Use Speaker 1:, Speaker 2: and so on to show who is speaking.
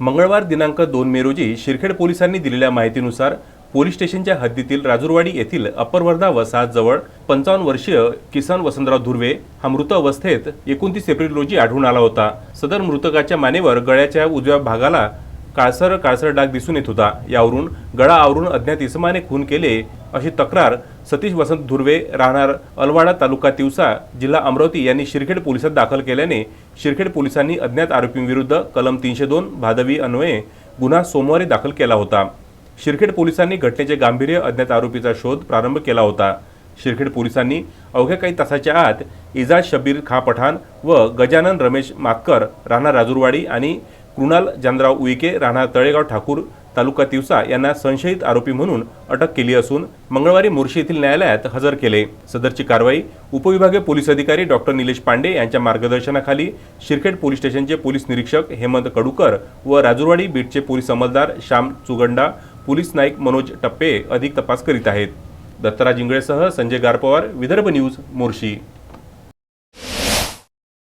Speaker 1: मंगळवार दिनांक दोन मे रोजी शिरखेड पोलिसांनी दिलेल्या माहितीनुसार पोलीस स्टेशनच्या हद्दीतील राजुरवाडी येथील अप्पर वर्धा वसाहतजवळ पंचावन्न वर्षीय किसन वसंतराव धुर्वे हा मृत अवस्थेत एकोणतीस एप्रिल रोजी आढळून आला होता. सदर मृतकाच्या मानेवर गळ्याच्या उजव्या भागाला काळसर काळसर डाग दिसून येत होता. यावरून गळा आवरून अज्ञात इसमाने खून केले अशी तक्रार सतीश वसंत धुर्वे राहणार अलवाडा तालुका तिवसा जिल्हा अमरावती यांनी शिरखेड पोलिसात दाखल केल्याने शिरखेड पोलिसांनी अज्ञात आरोपींविरुद्ध कलम तीनशे दोन भादवी अन्वये गुन्हा सोमवारी दाखल केला होता. शिरखेड पोलिसांनी घटनेचे गांभीर्य अज्ञात आरोपीचा शोध प्रारंभ केला होता. शिरखेड पोलिसांनी अवघ्या काही तासाच्या आत इजाज शबीर खा पठाण व गजानन रमेश मातकर राहणार राजुरवाडी आणि कृणाल जानराव उईके राहणार तळेगाव ठाकूर तालुका तिवसा यांना संशयित आरोपी म्हणून अटक केली असून मंगळवारी मोर्शी येथील न्यायालयात हजर केले. सदरची कारवाई उपविभागीय पोलीस अधिकारी डॉक्टर निलेश पांडे यांच्या मार्गदर्शनाखाली शिरखेड पोलीस स्टेशनचे पोलीस निरीक्षक हेमंत कडूकर व राजुरवाडी बीटचे पोलीस अंमलदार श्याम चुगंडा पोलीस नाईक मनोज टप्पे अधिक तपास करीत आहेत. दत्तराज इंगळेसह संजय गारपवार विदर्भ न्यूज मोर्शी.